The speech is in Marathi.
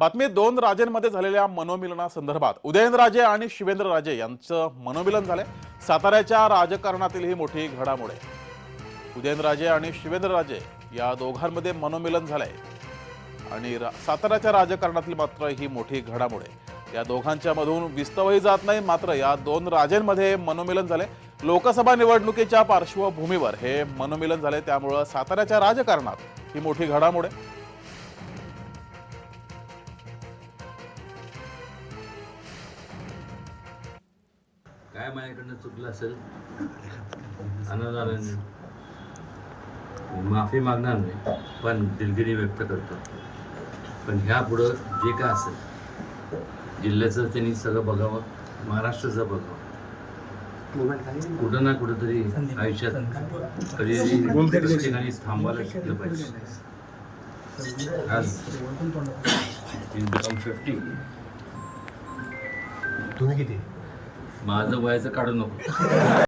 बातमी दोन राजेंमध्ये झालेल्या मनोमिलनासंदर्भात उदयनराजे आणि शिवेंद्रराजे यांचं मनोमिलन झालंय. साताऱ्याच्या राजकारणातील ही मोठी घडामोड आहे. उदयनराजे आणि शिवेंद्रराजे या दोघांमध्ये मनोमिलन झालंय. आणि रा- साताऱ्याच्या राजकारणातील मात्र ही मोठी घडामोड आहे. या दोघांच्या मधून विस्तवही जात नाही मात्र या दोन राजेंमध्ये मनोमिलन झाले लोकसभा निवडणुकीच्या पार्श्वभूमीवर हे मनोमिलन झाले त्यामुळं साताऱ्याच्या राजकारणात ही मोठी घडामोड आहे. काय माझ्याकडनं चुकलं असेल? अनादाराने. मी माफी मागणार नाही पण दिलगिरी व्यक्त करतो. पण ह्या पुढं जे काय असेल जिल्ह्याचं त्यांनी सगळं बघावं महाराष्ट्राचं बघावं. कुठं ना कुठंतरी आयुष्यात कधी ठिकाणी थांबायला शिकलं पाहिजे. आज फिफ्टी तुम्ही किती? माझं वयाचं काढू नको.